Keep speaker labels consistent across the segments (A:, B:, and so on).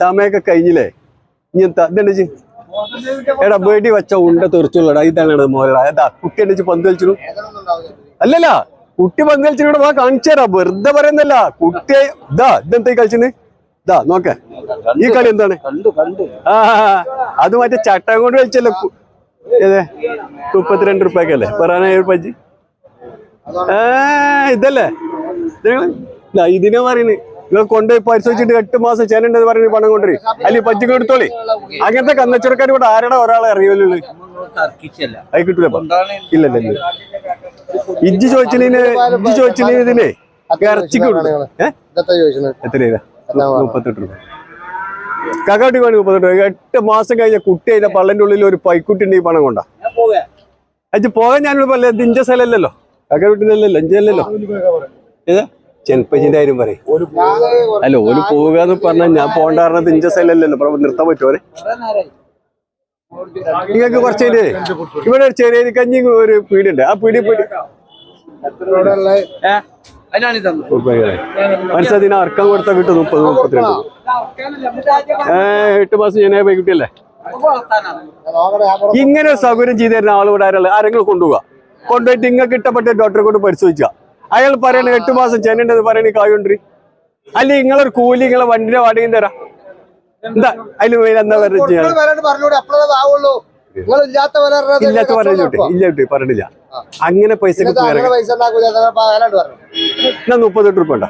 A: സമയമൊക്കെ കഴിഞ്ഞില്ലേ? ഇനി എന്താ ചെയ്യ്? എടാ വെടി വെച്ച ഉണ്ട തെറിച്ചുള്ളടാ. ഇതാണ് മോലടാ എന്താ കുട്ടി എണ്ണിച്ച് പന്ത് കളിച്ചു അല്ലല്ല കുട്ടി പന്ത് കളിച്ചു വാ കാണിച്ചു തരാ വെറുതെ പറയുന്നല്ല കുട്ടിയെ ഇതാ ഇതെന്താ ഈ കളിച്ചിന്? ഇതാ നോക്കേ. ഈ കളി എന്താണ്? ആ അത് മറ്റേ ചട്ടം കൊണ്ട് കളിച്ചല്ലോ ഏതേ? മുപ്പത്തിരണ്ട് റുപ്യക്കല്ലേ? പറയാനായ പജ്ജി ഏ ഇതല്ലേ? ഇതിനെ പറയുന്നത്. നിങ്ങൾ കൊണ്ടുപോയി പരിശോധിച്ചിട്ട് എട്ട് മാസം ചേനണ്ടെന്ന് പറഞ്ഞ് പണം കൊണ്ടുവരും. അല്ലെ പറ്റിക്ക് എടുത്തോളി. അങ്ങനത്തെ കന്നച്ചുറക്കാർ ഇവിടെ ആരുടെ ഒരാളെ അറിയുമല്ലോ അത് കിട്ടൂല ഇല്ല ഇല്ലല്ല ഇല്ല. ഇജ്ജി ചോദിച്ചിന് ഇജ്ജി ചോദിച്ചിന് ഇതിനെ ഇറച്ചിക്ക്
B: ഇതൊക്കെ
A: എത്ര രൂപ മുപ്പത്തെട്ട് രൂപ. കക്കാട്ടി മുപ്പത്തെട്ട് രൂപ. എട്ട് മാസം കഴിഞ്ഞ കുട്ടി അതിന്റെ പള്ളന്റെ ഉള്ളിൽ ഒരു പൈക്കുട്ടി ഉണ്ട് ഈ പണം കൊണ്ടാ. അച്ഛൻ പോകാൻ ഞാനിപ്പോ പറയില്ല ഇത് ഇഞ്ച സ്ഥലമല്ലല്ലോ. കക്കാട്ടില്ലല്ലോ ഇഞ്ചല്ലല്ലോ ഏതാ? ചെൽപ്പച്ചിന്റെ കാര്യം പറയും. അല്ല ഓൽ പോവുക എന്ന് പറഞ്ഞാൽ ഞാൻ പോകേണ്ട പറഞ്ഞത് ഇഞ്ച സ്ഥലമല്ലല്ലോ അപ്പൊ നിർത്താൻ പറ്റുമോ നിങ്ങൾക്ക് കുറച്ച് ഇവിടെ ഒരു ചെറിയ കഞ്ഞി ഒരു പീടിയുണ്ട്. ആ പീടി പീടി മനസ്സതിന് അർക്കം കൊടുത്താൽ കിട്ടും മുപ്പത് മുപ്പത്തിരണ്ട്. ഏ എട്ട് മാസം ഞാൻ പൈക്കുട്ടിയല്ലേ ഇങ്ങനെ ഒരു സൗകര്യം ചെയ്തു തരുന്ന ആൾ ഇവിടെ ആരല്ല ആരെങ്കിലും കൊണ്ടുപോവുക. കൊണ്ടുപോയിട്ട് ഇങ്ങക്ക് ഇഷ്ടപ്പെട്ട ഡോക്ടറെ കൊണ്ട് പരിശോധിക്കുക. അയാൾ പറയണ എട്ട് മാസം ചെന്നുണ്ടെന്ന് പറയണ കായുണ്ടി അല്ലെ നിങ്ങളൊരു കൂലി നിങ്ങളെ വണ്ടിനെ വാടകയും തരാം. എന്താ? അതിന് മെയിൻ എന്താ
B: ഇല്ലാത്ത
A: പറഞ്ഞോട്ടെ പറഞ്ഞില്ല. അങ്ങനെ
B: പൈസ എന്നാ
A: മുപ്പത്തെട്ട് റുപ്യ ഉണ്ടോ?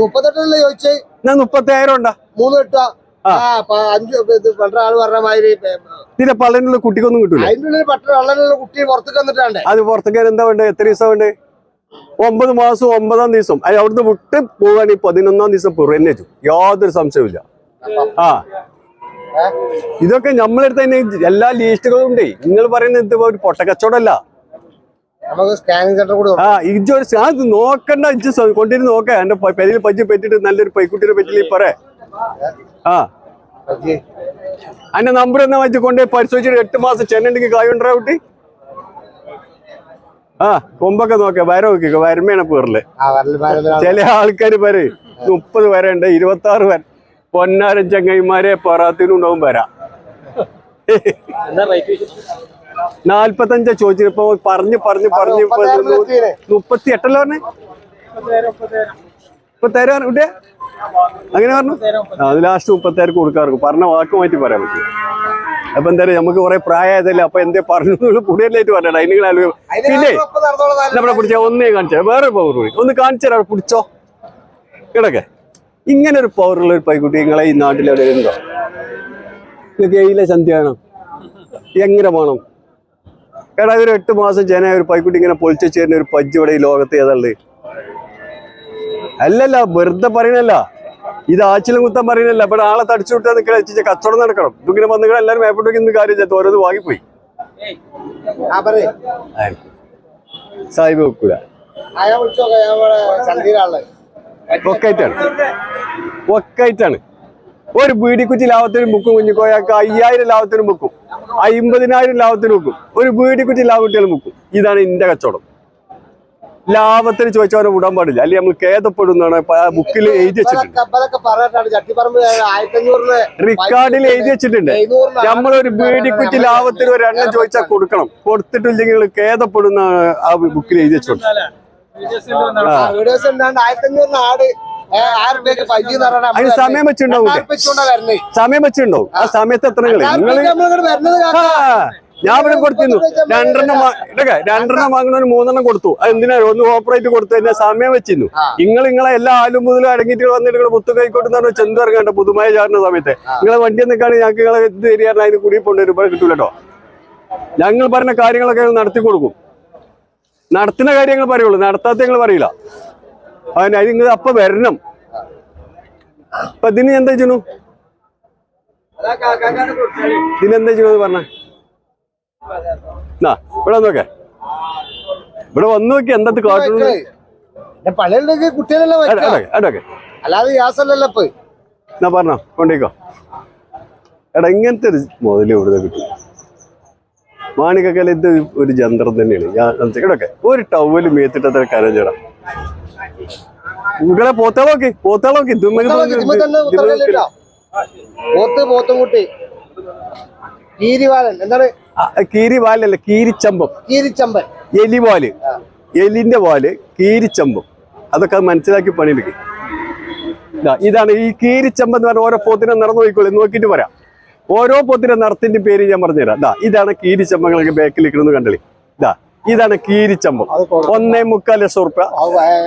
B: മുപ്പത്തെട്ടല്ലേ ചോദിച്ചേ?
A: എന്നാ മുപ്പത്തായിരം ഉണ്ടോ?
B: മൂന്ന് എട്ടാ ആ. പ- അഞ്ച് ഇത് പണ്ട ആൾ പറഞ്ഞ മാതിരി
A: ഇതിന്റെ പള്ളനുള്ള കുട്ടിക്കൊന്നും കിട്ടൂല?
B: അതിന്റെ ഉള്ളിൽ കുട്ടി പുറത്തേക്ക് വന്നിട്ടാണ്ടേ?
A: അത് പുറത്തേക്ക് എന്താ വേണ്ടത്? എത്ര ദിവസം വേണ്ടേ ഒമ്പത് മാസം ഒമ്പതാം ദിവസം. അത് അവിടുന്ന് വിട്ട് പോവാണെങ്കിൽ പതിനൊന്നാം ദിവസം പുറന്നെ യാതൊരു സംശയവുമില്ല. ആ. ഇതൊക്കെ നമ്മളെടുത്ത് തന്നെ എല്ലാ ലീസ്റ്റുകളും ഉണ്ട്. നിങ്ങൾ പറയുന്നത് ഇത് ഒരു പൊട്ടക്കച്ചവടമല്ല. ആ ഇജൊരു നോക്കണ്ട കൊണ്ടിരുന്ന് നോക്കാം. എന്റെ പെരിയിൽ പജ്ജി പറ്റിട്ട് നല്ലൊരു പൈക്കുട്ടിനെ പറ്റില്ല പറ. ആ. അതിന്റെ നമ്പർ എന്നാ വെച്ച് കൊണ്ടുപോയി പരിശോധിച്ചിട്ട് എട്ട് മാസം ചെന്നുണ്ടെങ്കിൽ കായുണ്ടോ കുട്ടി. ആ കൊമ്പൊക്കെ നോക്കാം വര നോക്കിക്കോ വരമേണ
B: പേറിൽ
A: ചില ആൾക്കാര് വര് മുപ്പത് വരണ്ട് ഇരുപത്തി ആറ് വര. പൊന്നാരൻ ചങ്ങൈമാരെ പൊറാത്തിനുണ്ടാവും വരാ. നാല്പത്തഞ്ചാ ചോദിച്ചത്. ഇപ്പൊ പറഞ്ഞു പറഞ്ഞു
B: പറഞ്ഞു?
A: മുപ്പത്തി എട്ടല്ലോ പറഞ്ഞേ? ഇപ്പൊ തരാൻ കുട്ടിയെ അങ്ങനെ പറഞ്ഞു. അത് ലാസ്റ്റ് മുപ്പത്തേർക്ക് കൊടുക്കാറ് പറഞ്ഞ വാക്ക് മാറ്റി പറയാൻ പറ്റും അപ്പൊ എന്താ പറയാ നമുക്ക് കുറെ പ്രായമായതല്ലേ അപ്പൊ എന്തേ പറഞ്ഞു കൂടുതലായിട്ട് പറഞ്ഞ അതിന് ആലോചിക്കും പിന്നെ നമ്മളെ പിടിച്ച ഒന്നേ കാണിച്ചു വേറെ പവർ ഒന്ന് കാണിച്ചു തരാം പിടിച്ചോ. കിടക്കെ ഇങ്ങനെ ഒരു പവറുള്ള ഒരു പൈക്കുട്ടി നിങ്ങളെ ഈ നാട്ടിൽ എവിടെ ഉണ്ടോ നിങ്ങൾക്ക് ഏയിലെ സന്ധ്യ വേണം എങ്ങനെ വേണം എടാ ഒരു എട്ട് മാസം ജന ഒരു പൈക്കുട്ടി ഇങ്ങനെ പൊളിച്ചു ചേരുന്ന ഒരു പജ്ജ് ഇവിടെ ഈ ലോകത്ത് ഏതള്ളു അല്ലല്ല വെറുതെ പറയണല്ല. ഇത് ആച്ചിലും കുത്താൻ പറയണല്ല. ഇവിടെ ആളെ തടിച്ചു വിട്ടാൽ നിൽക്കണ കച്ചവടം നടക്കണം. ഇതിങ്ങനെ വന്നു എല്ലാവരും മേപ്പോട്ട് ഇന്ന് കാര്യം ചെയ്തു ഓരോന്ന് വാങ്ങിപ്പോയി. സാഹിബ് വെക്കൂല. ഒക്കായിട്ടാണ്. ഒക്കായിട്ടാണ്. ഒരു ബീഡിക്കുറ്റി ലാഭത്തിന് ബുക്കും കുഞ്ഞിക്കോയാക്ക് അയ്യായിരം ലാഭത്തിനും ബുക്കും അമ്പതിനായിരം ലാഭത്തിനും ബുക്കും ഒരു ബീഡി ബീഡിക്കുറ്റി ലാഭക്കുട്ടികൾ ബുക്കും ഇതാണ് എന്റെ കച്ചവടം. ലാഭത്തിന് ചോദിച്ചവരെ വിടാൻ പാടില്ല. അല്ലെങ്കിൽ നമ്മൾ കേതപ്പെടുന്നതാണ് ബുക്കിൽ എഴുതി വെച്ചിട്ടുണ്ട്. റിക്കാർഡിൽ എഴുതി വെച്ചിട്ടുണ്ട്. നമ്മളൊരു ബീഡിക്കുറ്റി ലാഭത്തിന് ഒരു എണ്ണം ചോദിച്ചാൽ കൊടുക്കണം. കൊടുത്തിട്ടില്ലെങ്കിൽ കേതപ്പെടുന്ന ആ ബുക്കിൽ എഴുതി
B: പൈസ
A: അതിന് സമയം വെച്ചിട്ടുണ്ടാവും സമയം വെച്ചിട്ടുണ്ടാവും. ആ സമയത്ത് എത്ര നിങ്ങൾ ഞാൻ ഇവിടെ കൊടുത്തിരുന്നു. രണ്ടെണ്ണം രണ്ടെണ്ണം വാങ്ങണവന് മൂന്നെണ്ണം കൊടുത്തു. അത് എന്തിനാ ഒന്ന് ഓപ്പറേറ്റ് കൊടുത്തു എന്നെ സമയം വെച്ചിരുന്നു. നിങ്ങൾ നിങ്ങളെ എല്ലാ ആലും മുതലും അടങ്ങിയിട്ട് വന്നിട്ട് നിങ്ങൾ മുത്തു കൈക്കോട്ടെന്ന് പറഞ്ഞാൽ ചെന്ത് ഇറങ്ങണ്ട പുതുമായ ചാടുന്ന സമയത്ത്. നിങ്ങളെ വണ്ടി നിൽക്കാണ് ഞങ്ങൾക്ക് നിങ്ങളെ ഇത് തരികയാണ് അതിന് കുടി പോകേണ്ട ഒരുപാട് ഞങ്ങൾ പറഞ്ഞ കാര്യങ്ങളൊക്കെ നടത്തി കൊടുക്കും. നടത്തുന്ന കാര്യങ്ങൾ പറയുള്ളൂ. നടത്താത്ത ഞങ്ങൾ പറയില്ല. അതിന് അതിന് നിങ്ങൾ അപ്പൊ വരണം. അപ്പൊ ഇതിന് എന്താ ചെയ്യണു? ഇതിനെന്താ ചെയ്യണമെന്ന് പറഞ്ഞ? ഇവിടെ നോക്കേ. ഇവിടെ വന്നു നോക്കി എന്താ കാട്ടുന്നത്?
B: പിന്നെ പള്ളിയിലേക്ക് കുട്ടികളെല്ലാം അല്ലാതെ ഗ്യാസല്ലല്ലോ ഇപ്പൊ.
A: എന്നാ പറഞ്ഞോ കൊണ്ടേക്കോ എടാ ഇങ്ങനത്തെ ഒരു മുതൽ ഇവിടുന്ന് കിട്ടും. മാണിക്കക്കല ഇത് ഒരു ജന്ത്രം തന്നെയാണ്. ഇടൊക്കെ ഒരു ടവൽ മേത്തിട്ട് അത്ര കരഞ്ഞടാ ഇവിടെ പോത്താളോക്കി പോത്താളോക്കി.
B: പോത്ത് പോത്തുംകുട്ടി കീരിവാലൻ എന്താണ്?
A: കീരി വാലല്ല കീരിച്ചമ്പം.
B: കീരിച്ചമ്പൻ.
A: എലി വാൽ എലിന്റെ വാൽ കീരിച്ചമ്പം. അതൊക്കെ മനസ്സിലാക്കി പണിയെടുക്കും. ഇതാ ഇതാണ് ഈ കീരിച്ചമ്പം എന്ന് പറഞ്ഞ ഓരോ പോത്തിനെ നിറം നോക്കിക്കോളൂ നോക്കിയിട്ട് പറയാം ഓരോ പോത്തിന്റെ നിറത്തിന്റെ പേര് ഞാൻ പറഞ്ഞുതരാം. ഇതാ ഇതാണ് കീരിച്ചമ്പങ്ങളൊക്കെ ബാക്കിൽ നിൽക്കുന്നത് കണ്ടളി ഇതാ ഇതാണ് കീരിച്ചമ്പം. ഒന്നേ മുക്കാൽ ലക്ഷം റുപ്യ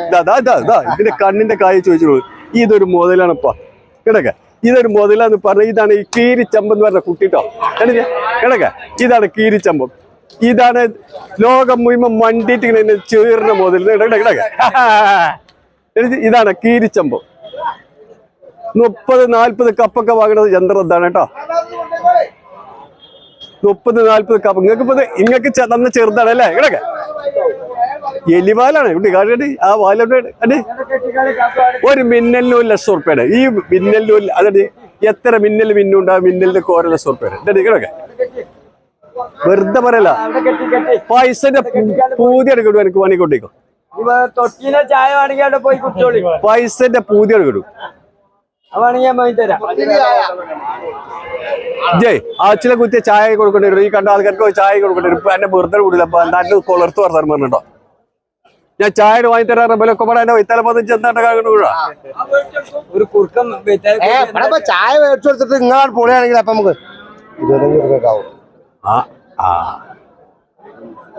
A: ഇതാ ഇതാ ഇതാ ഇതാ ഇതിന്റെ കണ്ണിന്റെ കായ ചോദിച്ചോളൂ ഇതൊരു മുതലാണപ്പാ. കിടക്ക ഇതൊരു മുതലാന്ന് പറഞ്ഞ ഇതാണ് ഈ കീരിച്ചമ്പ് എന്ന് പറഞ്ഞ കുട്ടിട്ടോ കണ്ടില്ലേ? കിടക്ക ഇതാണ് കീരിച്ചമ്പം ഇതാണ് ലോകം മുഴുവൻ മണ്ടിയിട്ട് ഇങ്ങനെ ചേർന്ന മുതൽ. കിടക്ക കിടക്ക ഇത് ഇതാണ് കീരിച്ചമ്പം മുപ്പത് നാൽപ്പത് കപ്പൊക്കെ വാങ്ങണത് യന്ത്രം ഇതാണ് കേട്ടോ മുപ്പത് നാൽപ്പത് കപ്പ്. നിങ്ങൾക്ക് ഇപ്പൊ ഇങ്ങക്ക് തന്ന ചെറുതാണ് അല്ലേ? കിടക്ക എലിവാലാണ്. കുട്ടി കാട്ടി ആ വാല അടി ഒരു മിന്നലിന് ഒരു ലക്ഷം ഉറുപ്പയാണ്. ഈ മിന്നലിന് ഒരു അതടി എത്ര മിന്നൽ മിന്നുണ്ട് ആ മിന്നലിന് ഓരോ ലക്ഷം ഉറുപ്പയാണ്. ഇതടി വെറുതെ പറയല പൈസന്റെ പൂതി എടുക്കട്ടു എനിക്ക് പണി
C: കൊണ്ടിരിക്കും
A: പൈസ പൂതി എടുക്കട്ടു ജയ് ആച്ചിലെ കുത്തിയ ചായ കൊടുക്കേണ്ടി വരും. ഈ കണ്ട ആൾക്കാർക്ക് ചായ കൊടുക്കേണ്ടി വരും. എന്നെ വെറുതെ കൂടില്ല നല്ല കൊളർത്ത് വർത്താൻ പറഞ്ഞിട്ടോ ഞാൻ ചായ വാങ്ങി തരാറ് ബലൊക്കെ പറയാൻ വൈത്താല പതിച്ച് എന്താണ്ട് കാകണ്ട
C: ഒരു കുറുക്കം
B: ചായ മേടിച്ചു കൊടുത്തിട്ട് നിങ്ങളാണ് പൊളിയാണെങ്കിൽ അപ്പൊ നമുക്ക് ഇരുപത്തഞ്ച് രൂപ
A: ആ ആ.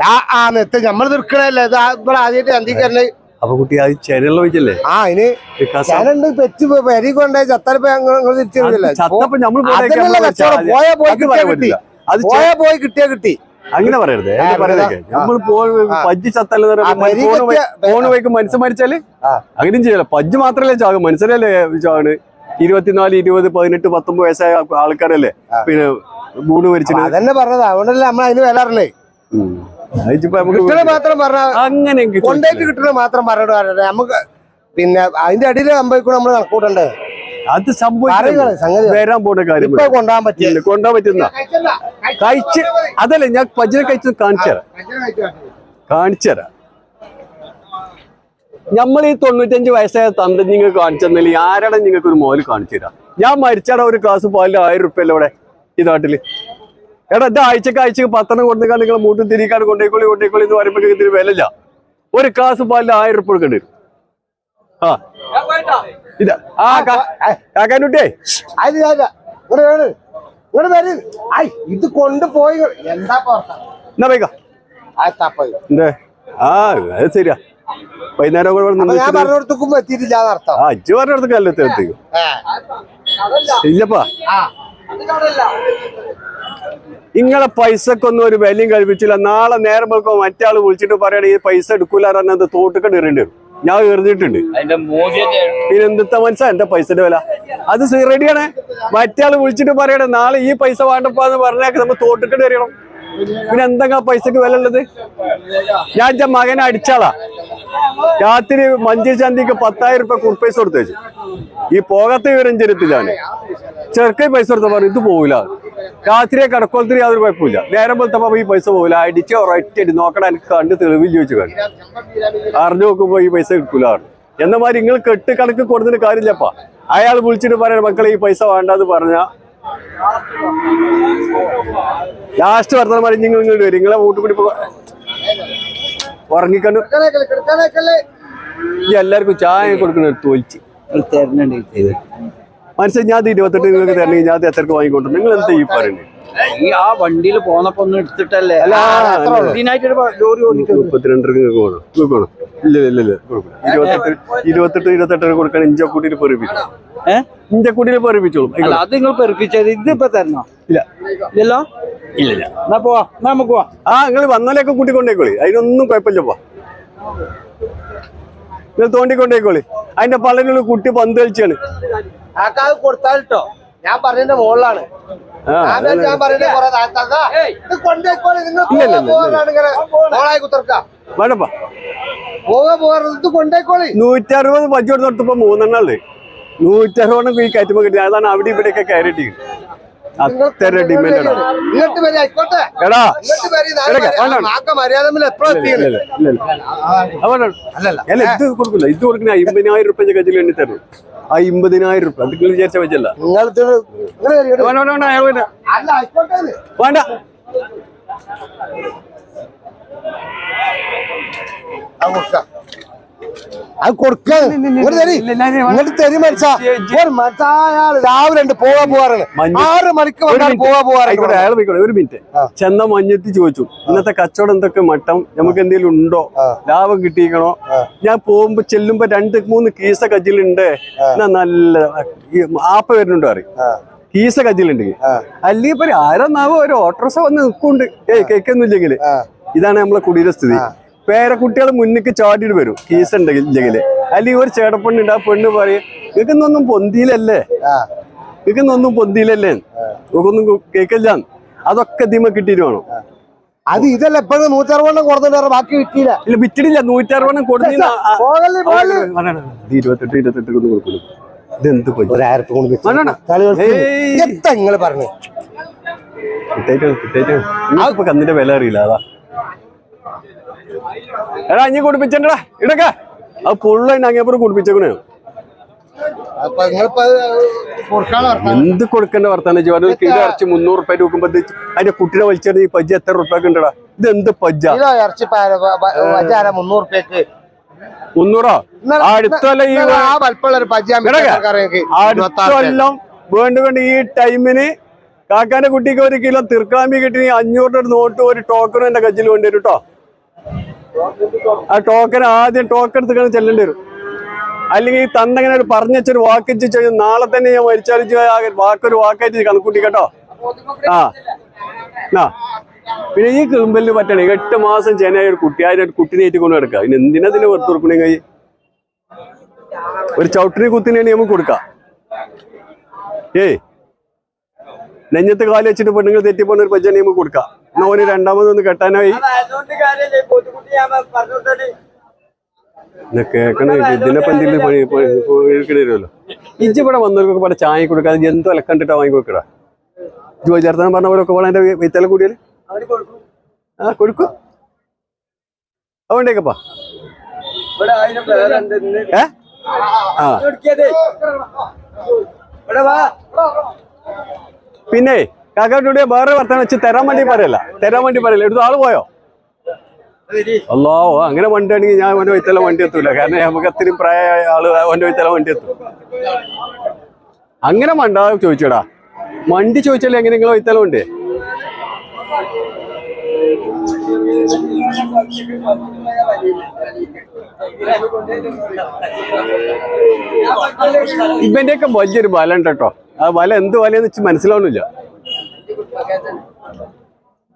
B: ആ ആ നമ്മൾ തീർക്കണല്ലേ ഇത് ആ- ഇവിടെ ആദ്യമായിട്ട് അന്തിക്കല്ലേ
A: അപ്പൊ കുട്ടി അത് ചെരള്ള വെച്ചല്ലേ
B: ആ ഇനി ചെരണ്ട് പെറ്റ് പെരി കൊണ്ടുപോയി ചത്തലപ്പോ ഞങ്ങൾ കച്ചവടം. പോയാ പോയി കിട്ടിയാ കിട്ടി. പോയാ പോയി കിട്ടിയാ കിട്ടി.
A: അങ്ങനെ പറയരുത്. നമ്മൾ പജ്ജ് ചത്തല്ല ഫോണ് വയ്ക്കും മനസ്സ്
B: മരിച്ചാൽ.
A: അങ്ങനെയും ചെയ്യല പജ്ജ് മാത്രല്ലേ ചാകും. മനസ്സിലല്ലേ ചാണ് ഇരുപത്തിനാല് ഇരുപത് പതിനെട്ട് പത്തൊമ്പത് വയസ്സായ ആൾക്കാരല്ലേ പിന്നെ മൂന്ന് മരിച്ചിട്ട്
B: അതന്നെ പറഞ്ഞത്. അതുകൊണ്ടല്ലേ നമ്മൾ അതിന്
A: വരാറില്ലേ
B: കിട്ടണ മാത്രം പറഞ്ഞ
A: അങ്ങനെ
B: കൊണ്ടായിട്ട് കിട്ടണ മാത്രം പറഞ്ഞിട്ട് നമുക്ക് പിന്നെ അതിന്റെ അടിയിൽ സംഭവിക്കണം നമ്മൾ കണക്കൂട്ടണ്ടേ?
A: അത് സംഭവിക്കും വരാൻ പോണ കാര്യം
B: കൊണ്ടുപോകാൻ
A: പറ്റില്ല കൊണ്ടുപോകാൻ പറ്റുന്ന കഴിച്ച് അതല്ല ഞാൻ പജിനെ കഴിച്ചു കാണിച്ചു കാണിച്ചുതരാം കാണിച്ചു തരാം. നമ്മൾ ഈ തൊണ്ണൂറ്റഞ്ച് വയസ്സായ തന്ത നിങ്ങൾക്ക് കാണിച്ചു തന്നില്ല? ആരാണ് നിങ്ങൾക്ക് ഒരു മോൽ കാണിച്ചു തരാം? ഞാൻ മരിച്ചാടാ ഒരു ക്ലാസ് പാലിൽ ആയിരം റുപ്യ അല്ലേ ഇവിടെ ഈ നാട്ടിൽ. എടാ ഇത് ആഴ്ചക്ക് ആഴ്ചക്ക് പത്തെണ്ണം കൊണ്ടുക്കാൻ നിങ്ങൾ മൂട്ടും തിരിക്കാൻ കൊണ്ടേക്കോളി കൊണ്ടേക്കോളി എന്ന് പറയുമ്പോൾ ഇതിന് വിലയില്ല. ഒരു ക്ലാസ് പാലിൽ ആയിരം റുപ്യ കൊടുക്കേണ്ടി വരും. ആ. ഇതാ. ആ കാക്കാനുട്ടേ
B: അത് ഞാൻ ഇവിടെ വേണ് ഇവിടെ വരും. ഐ ഇത് കൊണ്ടുപോയി. എന്താ
A: എന്നാ
B: ആ തപ്പ
A: എന്തേ? ആ അത് ശരിയാ. വൈകുന്നേരം
B: പറഞ്ഞിടത്തേക്കും എത്തിയിട്ടില്ല
A: ആ അജ്ജ് പറഞ്ഞിടത്ത് കല്ലെത്തിക്കും
B: ഏ.
A: ഇല്ലപ്പാ. നിങ്ങളെ പൈസക്കൊന്നും ഒരു വിലയും കഴിപ്പിച്ചില്ല നാളെ നേരം വെക്കോ മറ്റാൾ വിളിച്ചിട്ട് പറയണ ഈ പൈസ എടുക്കൂല പറഞ്ഞത് തോട്ടിക്കണ്ട് എറിയേണ്ടി വരും. ഞാൻ എറിഞ്ഞിട്ടുണ്ട് പിന്നെന്താ മനസ്സാ എന്റെ പൈസന്റെ വില. അത് റെഡിയാണ് മറ്റേ വിളിച്ചിട്ട് പറയണേ നാളെ ഈ പൈസ വേണ്ടപ്പാന്ന് പറഞ്ഞാൽ നമ്മൾ തോട്ടിട്ട് എറിയണം പിന്നെ എന്തെങ്കിലും പൈസക്ക് വില ഉള്ളത്? ഞാൻ എന്റെ മകനെ അടിച്ചാളാ. രാത്രി മഞ്ചേരി ചന്തിക്ക് പത്തായിരം റുപ്യ കുർപ്പൈസ കൊടുത്തു വെച്ചു. ഈ പോകാത്ത വിവരം ചെരുത്തില്ല ചെറുക്കൈ പൈസ കൊടുത്ത പറഞ്ഞു ഇത് പോവില്ല. രാത്രിയെ കടക്കോളത്തിന് യാതൊരു കുഴപ്പമില്ല. നേരം പോലത്തപ്പോ ഈ പൈസ പോകില്ല അടിച്ച് ഒരൊറ്റ അടി നോക്കണം എനിക്ക് കണ്ട് തെളിവിൽ ചോദിച്ചു കണ്ടു അറിഞ്ഞു നോക്കുമ്പോ ഈ പൈസ കിട്ടൂല എന്നമാതിരി എന്ന മാതിരി നിങ്ങൾ കെട്ട് കണക്ക് കൊടുത്തിട്ട് കാര്യമില്ലപ്പാ. അയാൾ വിളിച്ചിട്ട് പറയണ മക്കളെ ഈ പൈസ വേണ്ടെന്ന് പറഞ്ഞ. ലാസ്റ്റ് വർത്തമാനം പറഞ്ഞ് നിങ്ങൾ ഇങ്ങോട്ട് വരും. നിങ്ങളെ ഇപ്പൊ ഉറങ്ങിക്കണ്ടു. എല്ലാവർക്കും ചായ കൊടുക്കണ തോൽച്ച്.
C: തരുന്നുണ്ട്
A: മനസ്സിലായി ഞാൻ ഇരുപത്തെട്ട് നിങ്ങൾക്ക് തരണമെങ്കിൽ ഞാൻ എത്രക്ക് വാങ്ങിക്കൊണ്ടു. നിങ്ങൾ എന്താ ഈ പറയുന്നത്
C: ഈ ആ വണ്ടിയിൽ പോന്നപ്പോ ഒന്ന് എടുത്തിട്ടല്ലേ?
A: മുപ്പത്തിരണ്ടരക്ക് നിങ്ങൾക്ക് വേണം. നിങ്ങൾക്ക് വേണം. ഇല്ല ഇല്ല ഇല്ല. ഇരുപത്തെട്ട് ഇരുപത്തെട്ട് ഇരുപത്തെട്ടര കൊടുക്കാൻ ഇഞ്ചക്കൂട്ടിയിൽ പെറിപ്പിച്ചു?
C: ഏഹ്
A: ഇഞ്ചക്കൂട്ടിയിൽ പെറിപ്പിച്ചോളും.
C: അല്ല അത് നിങ്ങൾ പെരുപ്പിച്ചത് ഇതിപ്പോ തരണോ?
A: ഇല്ല.
C: ഇല്ലല്ലോ?
A: ഇല്ല ഇല്ല.
C: എന്നാ പോവാ എന്നാ നമുക്ക് പോവാ.
A: ആ നിങ്ങൾ വന്നാലൊക്കെ കൂട്ടിക്കൊണ്ടേക്കോളി. അതിനൊന്നും കുഴപ്പമില്ലപ്പാ നിങ്ങൾ തോണ്ടിക്കൊണ്ടേക്കോളി. അതിന്റെ പള്ളിനുള്ളിൽ കുട്ടി പന്ത് കളിച്ചാണ്.
B: അത് കൊടുത്താൽ കേട്ടോ ഞാൻ പറയുന്ന മുകളിലാണ്.
A: ആ
B: ഞാൻ പറഞ്ഞ ഇത് കൊണ്ടേക്കോളി നിങ്ങൾ
A: ഇല്ല, ഇല്ല, ഇല്ല.
B: പോകാനാണ് ഇങ്ങനെ മോളായി കുത്തർക്ക.
A: വേണ്ടപ്പാ.
B: പോകാ പോകാറ് കൊണ്ടേക്കോളി.
A: നൂറ്ററുപത് പജ്ജ് കൊടുത്ത് കൊടുത്തപ്പോ മൂന്നെണ്ണം ഉള്ളു. നൂറ്ററുപതെണ്ണം ഈ കയറ്റുമ്പോ കിട്ടി. അതാണ് അവിടെ ഇവിടെയൊക്കെ കയറിയിട്ട് അത്ര ഡിമാൻഡ് എടാ. അല്ല ഇത് കൊടുക്കില്ല ഇത് കൊടുക്കണ അമ്പതിനായിരം റുപ്യ എണ്ണി തരും. അമ്പതിനായിരം റുപ്യ. അത് നിങ്ങൾ വിചാരിച്ച വെച്ചല്ല വേണ്ട
B: കൊടുക്കാം. അത് കൊടുക്കാൻ ഇങ്ങോട്ട് തരി.
A: ഇല്ല, ഇല്ല, ഇല്ല,
B: ഇങ്ങോട്ട് തരി മനസ്സാ. ഒരു മനസ്സാ അയാൾ രാവിലെ ഉണ്ട് പോവാ പോവാറാണ്. ആറ്
A: ഒരു മിനിറ്റ്.
B: പോവാ
A: ആയിക്കോട്ടെ അയാൾ പോയിക്കോട്ടെ ഒരു മിനിറ്റ്. ചെന്ന മഞ്ഞെത്തി ചോദിച്ചു ഇന്നത്തെ കച്ചവടം എന്തൊക്കെ മട്ടം? നമുക്ക് എന്തെങ്കിലും ഉണ്ടോ. ലാഭം കിട്ടിയിക്കണോ ഞാൻ പോകുമ്പോ ചെല്ലുമ്പോ രണ്ട് മൂന്ന് കീസ കജ്ജിലുണ്ട്. എന്നാ നല്ല ആപ്പ് വരുന്നുണ്ടോ അറിയും കീസ കജിലുണ്ട് അല്ലെങ്കിൽ ഇപ്പൊ ആരെന്നാവോ ഒരു ഓട്ടോറിക്ഷ വന്ന് നിൽക്കുന്നുണ്ട് ഏയ് കേൾക്കൊന്നുമില്ലെങ്കിൽ ഇതാണ് നമ്മളെ കുടീര സ്ഥിതി പേരക്കുട്ടികൾ മുന്നിക്ക് ചാടിയിട്ട് വരും കീസ് ഉണ്ടെങ്കിൽ അല്ലെങ്കിൽ ഒരു ചേട്ടപ്പെണ്ണുണ്ട് ആ പെണ്ണ് പറയും നിങ്ങൾക്കൊന്നും പൊന്തിയിലല്ലേ നിങ്ങൾക്കൊന്നും പൊന്തിയിലല്ലേ ഒന്നും കേൾക്കില്ല അതൊക്കെ ദിമ കിട്ടിയിട്ട് വേണം
B: അത് ഇതല്ല എപ്പോഴും നൂറ്ററുപണ്ണം കൊടുത്തിട്ട് ബാക്കി കിട്ടിയില്ല
A: ഇല്ല വിറ്റിട്ടില്ല നൂറ്ററുപണ്ണം കൊടുത്തില്ല ഇരുപത്തെട്ട് ഇരുപത്തെട്ട് കൊണ്ട് ഇതെന്ത്?
B: ഒരായിരത്തി കൊണ്ട്. പറഞ്ഞു
A: കന്നിന്റെ വില അറിയില്ല അതാ എടാ ഇനി കുടിപ്പിച്ചണ്ടാ ഇടക്ക. അത് പുള്ള അങ്ങേപ്പുറം കുടിപ്പിച്ചേക്കണേ. എന്ത് കൊടുക്കേണ്ട വർത്താനം ചെയ്യും? ഒരു കിലോ ഇറച്ചി മുന്നൂറ് റുപ്യ രൂപ അതിന്റെ കുട്ടിനെ വലിച്ചെറിഞ്ഞ ഈ പജ്ജ എത്ര റുപ്യക്ക് ഉണ്ടടാ ഇത് എന്ത് പജ്ജ?
B: മുന്നൂറ്?
A: അടുത്തല്ല ഈ
B: ആ വലിപ്പമുള്ള ഒരു പജ്ജാ
A: കിടക്ക.
B: ഇരുപത്തി
A: അടുത്ത കൊല്ലം വേണ്ട വേണ്ട ഈ ടൈമിന് കാക്കാന്റെ കുട്ടിക്ക് ഒരു കിലോ തിർക്കാമ്പി കിട്ടി അഞ്ഞൂറിന്റെ ഒരു നോട്ടും ഒരു ടോക്കണും എന്റെ കജ്ജിൽ വേണ്ടി വരും കേട്ടോ ആ ടോക്കൺ ആദ്യം ടോക്കൺ എടുത്തിട്ട് ചെല്ലേണ്ടി വരും. അല്ലെങ്കിൽ ഈ തന്നങ്ങനെ ഒരു പറഞ്ഞൊരു വാക്കിച്ച് ചെയ്യും നാളെ തന്നെ ഞാൻ മരിച്ചാലിച്ച് ആ വാക്കൊരു വാക്കായിട്ട് കണക്കൂട്ടി കേട്ടോ. ആ. പിന്നെ ഈ കിളുമ്പലിന് പറ്റണേ എട്ട് മാസം ചെനായ ഒരു കുട്ടി ആയിട്ട് കുട്ടിനെ കുട്ടിനേറ്റ് കൊണ്ട് നടക്കുക. പിന്നെ എന്തിനാ ഇതിനെ വെറുതെ കൊടുക്കണേ കൈ? ഒരു ചവിട്ടിനെ കുത്തിനാണ് നമുക്ക് കൊടുക്കാം. ഏയ്. നെഞ്ഞത്ത് കാലി വെച്ചിട്ട് പെണ്ണുങ്ങൾ തെറ്റിപ്പോണ ഒരു പച്ചനെ നമുക്ക് കൊടുക്കാം. എന്നാ ഓന് രണ്ടാമതൊന്ന് കെട്ടാനായി. കേക്കണേ ഇതിനെപ്പോ എന്തെങ്കിലും പണി എടുക്കണമല്ലോ ഇജ്ജ് ഇവിടെ വന്നവർക്കൊക്കെ പല ചായ കൊടുക്കാതെ എന്തോ അലക്കണ്ടിട്ടാ വാങ്ങി കൊടുക്കടാ. ഇജ്ജ് ചേർത്താൻ പറഞ്ഞ പോലൊക്കെ വേണം എന്റെ വിത്തല കൂടിയാൽ ആ കൊടുക്കും. അതുകൊണ്ടേക്കപ്പാ ഏ? ആ. പിന്നെ? കാക്കാട്ടൂടെ വേറെ വർത്തമാനം വെച്ച് തരാൻ വേണ്ടി പറയല്ല. തരാൻ വേണ്ടി പറയല്ല. എടുത്ത ആൾ പോയോ? അല്ലോ അങ്ങനെ വണ്ടി ആണെങ്കിൽ ഞാൻ അവന്റെ വൈത്തല വണ്ടി എത്തൂല. കാരണം നമുക്ക് അത്രയും പ്രായമായ ആൾ അവന്റെ വൈത്തല വണ്ടി എത്തും. അങ്ങനെ വണ്ട ചോദിച്ചടാ. വണ്ടി ചോദിച്ചല്ലേ എങ്ങനെ നിങ്ങൾ വൈത്തല വണ്ടി? ഇവന്റെയൊക്കെ വലിയൊരു ബലം ഉണ്ട് കേട്ടോ. ആ ബലം എന്ത് വലയെന്ന് വെച്ച് മനസ്സിലാവണില്ല.